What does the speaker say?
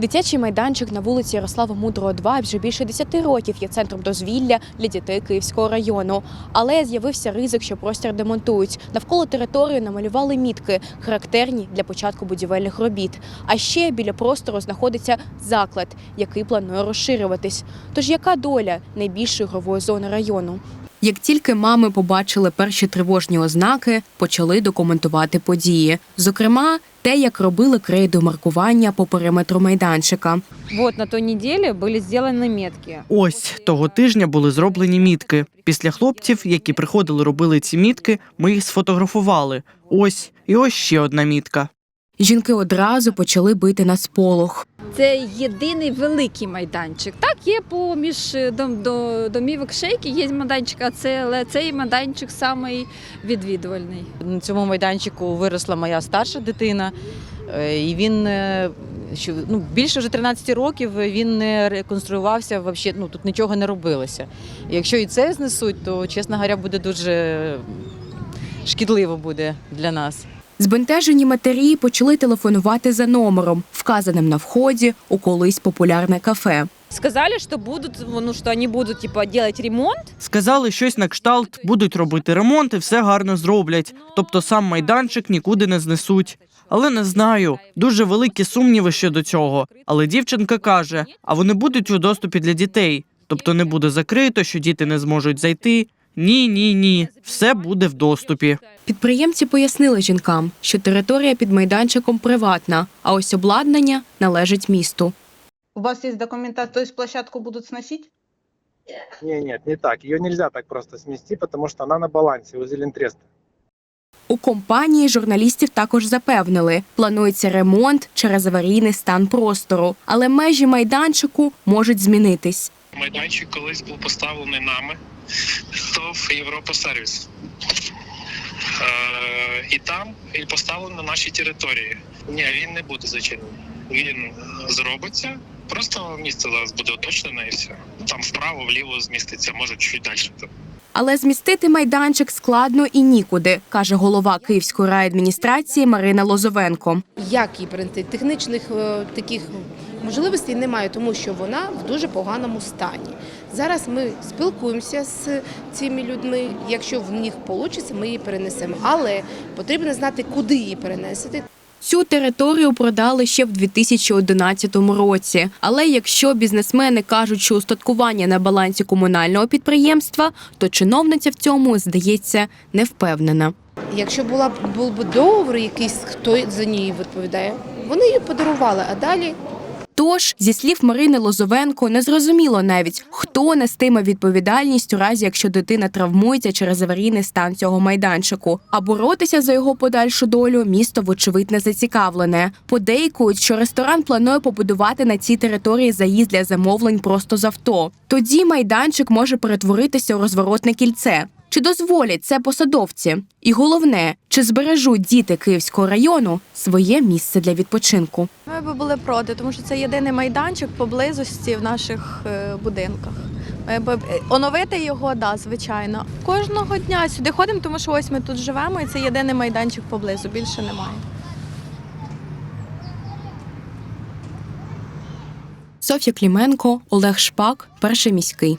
Дитячий майданчик на вулиці Ярослава Мудрого 2 вже більше 10 років є центром дозвілля для дітей Київського району. Але з'явився ризик, що простір демонтують. Навколо території намалювали мітки, характерні для початку будівельних робіт. А ще біля простору знаходиться заклад, який планує розширюватись. Тож яка доля найбільшої ігрової зони району? Як тільки мами побачили перші тривожні ознаки, почали документувати події. Зокрема, те, як робили крейду маркування по периметру майданчика. Вот на той неділі були зроблені мітки. Ось того тижня були зроблені мітки. Після хлопців, які приходили, робили ці мітки, ми їх сфотографували. Ось і ось ще одна мітка. Жінки одразу почали бити на сполох. Це єдиний великий майданчик. Так, є поміж е, дом, до, домівок шейки, є майданчик, а це, але цей майданчик самий відвідувальний. На цьому майданчику виросла моя старша дитина, е, і він е, що, ну, більше вже 13 років він не реконструювався, вообще, ну, тут нічого не робилося. Якщо і це знесуть, то, чесно говоря, буде дуже шкідливо буде для нас. Збентежені матері почали телефонувати за номером, вказаним на вході у колись популярне кафе. Сказали, що будуть, ну, що вони будуть типу, робити ремонт. Сказали щось на кшталт, будуть робити ремонт і все гарно зроблять. Тобто сам майданчик нікуди не знесуть. Але не знаю. Дуже великі сумніви щодо цього. Але дівчинка каже: а вони будуть у доступі для дітей. Тобто не буде закрито, що діти не зможуть зайти. Ні, ні, ні. Все буде в доступі. Підприємці пояснили жінкам, що територія під майданчиком приватна, а ось обладнання належить місту. У вас есть документация, то есть площадку будут сносить? Не, нет, не так. Ее нельзя так просто смести, потому что она на балансе у Зелентреста. У компанії журналістів також запевнили, планується ремонт через аварійний стан простору, але межі майданчику можуть змінитись. Майданчик колись був поставлений нами, ТОВ Європа Сервіс. Е, і там і поставлений на нашій території. Ні, він не буде зачинений. Він зробиться. Просто місце зараз буде уточнене і все. Там вправо, вліво зміститься, може чуть далі. Але змістити майданчик складно і нікуди, каже голова Київської райадміністрації Марина Лозовенко. Як її перенести? Технічних е, таких можливостей немає, тому що вона в дуже поганому стані. Зараз ми спілкуємося з цими людьми. Якщо в них вийде, ми її перенесемо. Але потрібно знати, куди її перенести. Цю територію продали ще в 2011 році. Але якщо бізнесмени кажуть, що устаткування на балансі комунального підприємства, то чиновниця в цьому здається не впевнена. Якщо була б був би договор, якийсь хто за неї відповідає, вони її подарували, а далі Тож, зі слів Марини Лозовенко, не зрозуміло навіть, хто нестиме відповідальність у разі, якщо дитина травмується через аварійний стан цього майданчику. А боротися за його подальшу долю місто, вочевидь, не зацікавлене. Подейкують, що ресторан планує побудувати на цій території заїзд для замовлень просто з авто. Тоді майданчик може перетворитися у розворотне кільце. Чи дозволять це посадовці? І головне, чи збережуть діти Київського району своє місце для відпочинку? Ми би були проти, тому що це єдиний майданчик поблизості в наших е, будинках. Ми би е, оновити його, да, звичайно. Кожного дня сюди ходимо, тому що ось ми тут живемо, і це єдиний майданчик поблизу. Більше немає. Софія Кліменко, Олег Шпак, перший міський.